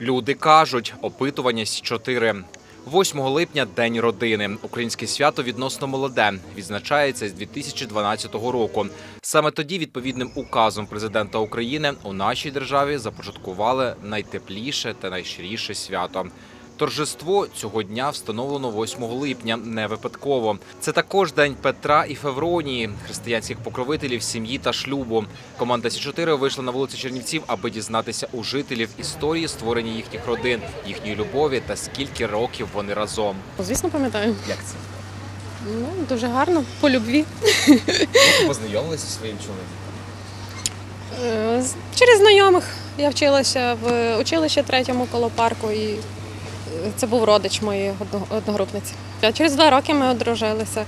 Люди кажуть, опитування С4. 8 липня День родини. Українське свято відносно молоде. Відзначається з 2012 року. Саме тоді, відповідним указом президента України, у нашій державі започаткували найтепліше та найщиріше свято. Торжество цього дня встановлено 8 липня не випадково. Це також день Петра і Февронії, християнських покровителів сім'ї та шлюбу. Команда Сі 4 вийшла на вулиці Чернівців, аби дізнатися у жителів історії створення їхніх родин, їхньої любові та скільки років вони разом. Звісно, пам'ятаю. Як це? Ну, дуже гарно, по любві. Ви познайомилися зі своїм чоловіком? Е, Через знайомих я вчилася в училищі третьому коло парку, і це був родич моєї одно- одногрупниці. А через два роки ми одружилися.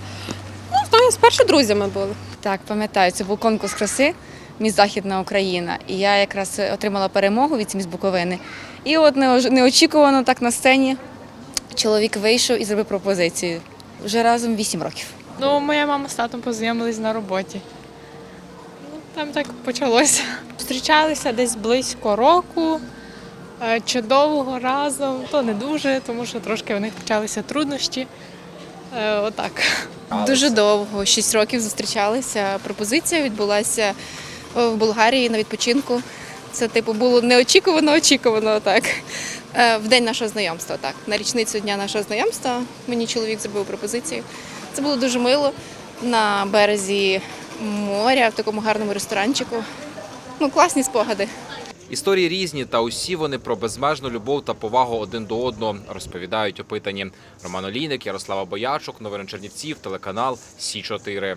Ну, знаю, спершу друзями були. Так, пам'ятаю, це був конкурс краси Міс Західна Україна. І я якраз отримала перемогу від Міс Буковини. І от неочікувано так на сцені чоловік вийшов і зробив пропозицію. Вже разом 8 років. Ну, моя мама з татом познайомились на роботі. Ну, там так почалося. Зустрічалися десь близько року, чи довго разом, то не дуже, тому що трошки у них почалися труднощі. Е, Отак. Дуже довго, 6 років зустрічалися. Пропозиція відбулася е, в Болгарії на відпочинку. Це типу було неочікувано, очікувано так. Е, В день нашого знайомства, так. На річницю дня нашого знайомства мені чоловік зробив пропозицію. Це було дуже мило на березі моря, в такому гарному ресторанчику. Ну, класні спогади. Історії різні, та усі вони про безмежну любов та повагу один до одного розповідають опитані. Роман Олійник, Ярослава Боячук, новини Чернівців, телеканал Сі 4